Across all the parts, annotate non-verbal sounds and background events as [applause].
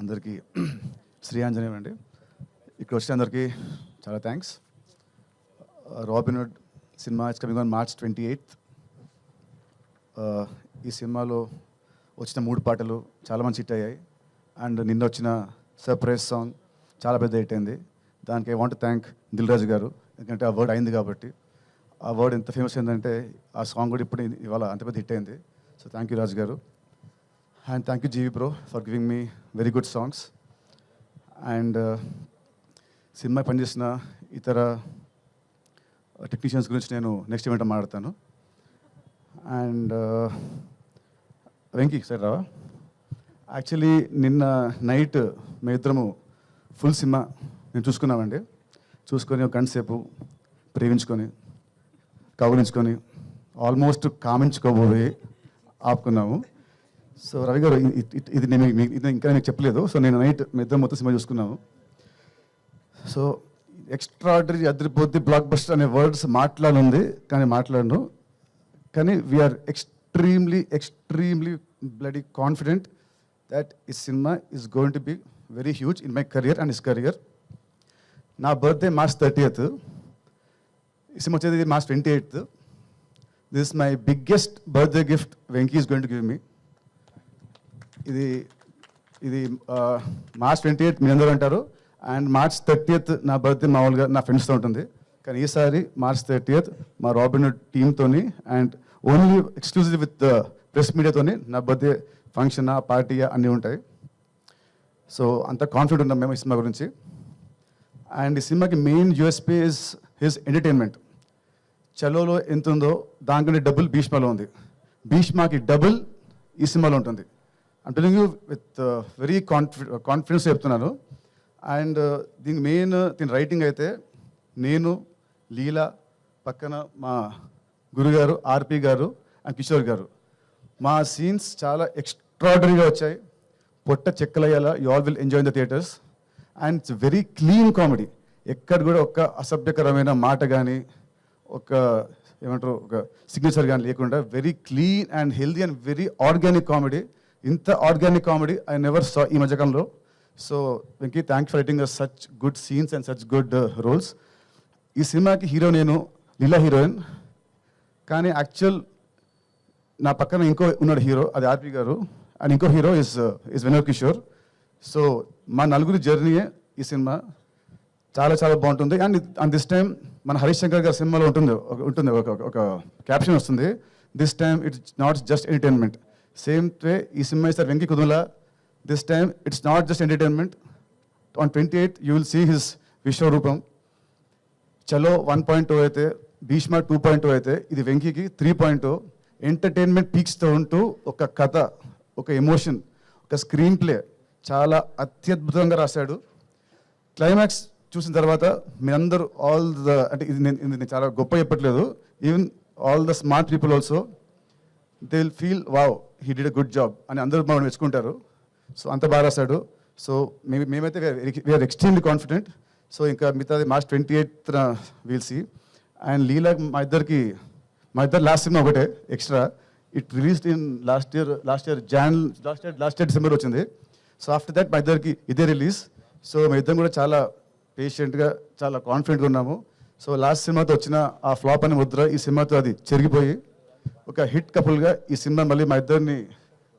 అందరికీ శ్రీ ఆంజనేయం అండి. ఇక్కడ వచ్చిన అందరికీ చాలా thanks Robin Hood cinema it's coming on March twenty eighth ఈ సినిమాలో వచ్చిన మూడు పాటలు చాలా మంచి హిట్ అయ్యాయి. అండ్ నిన్న వచ్చిన సర్ప్రైజ్ సాంగ్ చాలా పెద్ద హిట్ అయింది. దానికి I want thank Dil Raju garu. ఎందుకంటే ఆ వర్డ్ అయింది కాబట్టి. ఆ వర్డ్ ఎంత ఫేమస్ అయిందంటే ఆ సాంగ్ కూడా ఇప్పుడు ఇవాళ అంత పెద్ద హిట్ అయింది. So thank you Raju garu. And thank you GV bro for giving me very good songs and cinema పనిచేసిన ఇతర uh, టెక్నీషియన్స్ గురించి నేను నెక్స్ట్ ఈవెంట్ మాట్లాడతాను. అండ్ uh, వెంకీ సార్ రావా? యాక్చువల్లీ నిన్న నైట్ మేము ఇద్దరము ఫుల్ సినిమా నేను చూసుకున్నామండి. చూసుకొని ఒక గంట సేపు ప్రేమించుకొని కౌగులించుకొని ఆల్మోస్ట్ కామించుకోబోయి ఆపుకున్నాము. సో రవి గారు ఇది నేను ఇది ఇంకా నేను చెప్పలేదు. సో నేను నైట్ మీ ఇద్దరం మొత్తం సినిమా చూసుకున్నాము. సో ఎక్స్ట్రాడరీ అదిరిపోద్ది బ్లాక్ బస్టర్ అనే వర్డ్స్ మాట్లాడుంది కానీ మాట్లాడను. కానీ we're extremely extremely bloody confident that ఈ cinema is going to be very huge in my career and is career నా బర్త్డే మార్చ్ థర్టీయత్ ఈ సినిమా వచ్చేది March twenty eighth this my biggest birthday gift Venky is going to give me ఇది ఇది March twenty eighth మీ అందరూ అంటారు. And March thirtieth నా birthday మామూలుగా నా ఫ్రెండ్స్తో ఉంటుంది. కానీ ఈసారి మార్చ్ థర్టీయత్ మా Robin టీమ్తోని and only exclusive with press మీడియాతోని నా బర్త్డే ఫంక్షన్ పార్టీ అన్నీ ఉంటాయి. సో అంత కాన్ఫిడెంట్ ఉన్నాం మేము ఈ సినిమా గురించి. అండ్ ఈ సినిమాకి main USP is his entertainment చలోలో ఎంత ఉందో దానికంటే డబుల్ భీష్మలో ఉంది. భీష్మాకి డబుల్ ఈ సినిమాలో ఉంటుంది. I'm telling you with very కాన్ఫి confidence చెప్తున్నాను. అండ్ uh, దీని మెయిన్ దీని రైటింగ్ అయితే నేను లీల పక్కన మా గురుగారు ఆర్పి గారు అండ్ కిషోర్ గారు. మా సీన్స్ చాలా ఎక్స్ట్రాడనరీగా వచ్చాయి. పొట్ట చెక్కలయ్యేలా you all will enjoy the theatres and it's very clean comedy ఎక్కడ కూడా ఒక్క అసభ్యకరమైన మాట కానీ ఒక ఏమంటారు ఒక సిగ్నేచర్ కానీ లేకుండా very clean and healthy and very organic comedy ఇంత organic comedy I never saw ఈ మధ్యకాలంలో. So Venky thanks for writing such good scenes and such good roles ఈ సినిమాకి హీరో నేను లీలా హీరోయిన్. కానీ యాక్చువల్ నా పక్కన ఇంకో ఉన్నాడు హీరో అది ఆర్పి గారు. అండ్ ఇంకో hero is is Vinod Kishore so మా నలుగురి జర్నీయే ఈ సినిమా. చాలా చాలా బాగుంటుంది. అండ్ అండ్ దిస్ టైం మన హరీష్ శంకర్ గారి సినిమాలో ఉంటుంది ఒక- ఉంటుంది ఒక ఒక- ఒక క్యాప్షన్ వస్తుంది. This time it's not just entertainment same way ఈ సినిమా ఇస్తారు Venky కుదుల this time it's not just entertainment on twenty eighth you will see his Vishwaroopam Chalo one point two అయితే భీష్మ టూ పాయింట్ టూ అయితే ఇది వెంకీకి three point two entertainment పీక్స్తో ఉంటూ ఒక కథ ఒక ఎమోషన్ ఒక స్క్రీన్ ప్లే చాలా అత్యద్భుతంగా రాశాడు. క్లైమాక్స్ చూసిన తర్వాత మీరందరూ ఆల్ ద అంటే ఇది నేను ఇది నేను చాలా గొప్ప చెప్పట్లేదు. Even all the smart people also they will feel wow he did a good job అని అందరూ మనం మెచ్చుకుంటారు. సో అంత బాగా రాశాడు. సో మేము మేమైతే వీఆర్ ఎక్స్ట్రీమ్లీ కాన్ఫిడెంట్ సో ఇంకా మిగతాది March twenty eighth we'll see and Leela మా ఇద్దరికి మా ఇద్దరు లాస్ట్ సినిమా ఒకటే extra it released in last year last year John last year last year December వచ్చింది. సో ఆఫ్టర్ దట్ మా ఇద్దరికి ఇదే రిలీజ్ సో మా ఇద్దరం కూడా చాలా పేషెంట్గా చాలా కాన్ఫిడెంట్గా ఉన్నాము. సో లాస్ట్ సినిమాతో వచ్చిన ఆ ఫ్లాప్ అనే ముద్ర ఈ సినిమాతో అది చెరిగిపోయి ఒక హిట్ కపుల్గా ఈ సినిమా మళ్ళీ మా ఇద్దరిని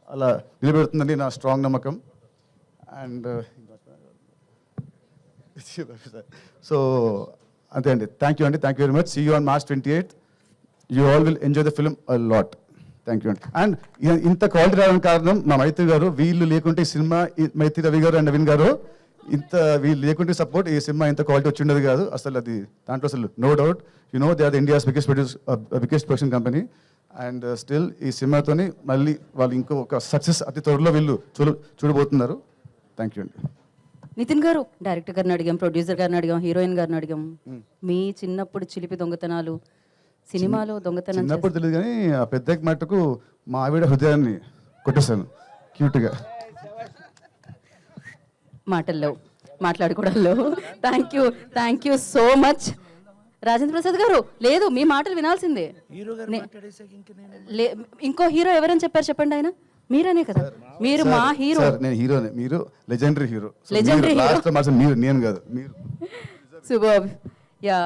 అలా నిలబెడుతుందని నా స్ట్రాంగ్ నమ్మకం. అండ్ సో అంతే అండి. థ్యాంక్ యూ అండి. Thank you very much see you on March twenty eighth you all will enjoy the film a lot thank you అండి అండ్ ఇంత క్వాలిటీ రావడానికి కారణం మా మైత్రి గారు వీళ్ళు లేకుంటే ఈ సినిమా మైత్రి రవి గారు అండ్ నవీన్ గారు ఇంత వీళ్ళు లేకుంటే సపోర్ట్ ఈ సినిమా ఇంత క్వాలిటీ వచ్చిండదు కాదు. అసలు అది దాంట్లో అసలు no doubt you know they are India's biggest produce biggest production company and still ఈ సినిమాతోని మళ్ళీ వాళ్ళు ఇంకో ఒక సక్సెస్ అతి త్వరలో వీళ్ళు చూడ చూడబోతున్నారు. థ్యాంక్ యూ అండి. నితిన్ గారు డైరెక్టర్ గారిని అడిగాం ప్రొడ్యూసర్ గారిని అడిగాం హీరోయిన్ గారిని అడిగాం. మీ చిన్నప్పుడు చిలిపి దొంగతనాలు సినిమాలో దొంగతనం చిన్నప్పుడు తెలియదు కానీ ఆ పెద్ద మట్టుకు మా ఆవిడ హృదయాన్ని కొట్టేశాను. క్యూట్గా మాటల్లో మాట్లాడుకోవడంలో. Thank you thank you so much Rajendra Prasad గారు లేదు మీ మాటలు వినాల్సిందే. హీరో ఇంక నేను లే ఇంకో హీరో ఎవరని చెప్పారు చెప్పండి ఆయన? మీరనే కదా. మీరు మా హీరో. సార్ నేను హీరోనే. మీరు లెజెండరీ హీరో. లాస్ట్ మాసం మీరు నేను కాదు మీరు. [laughs] సుబాబ్ యా.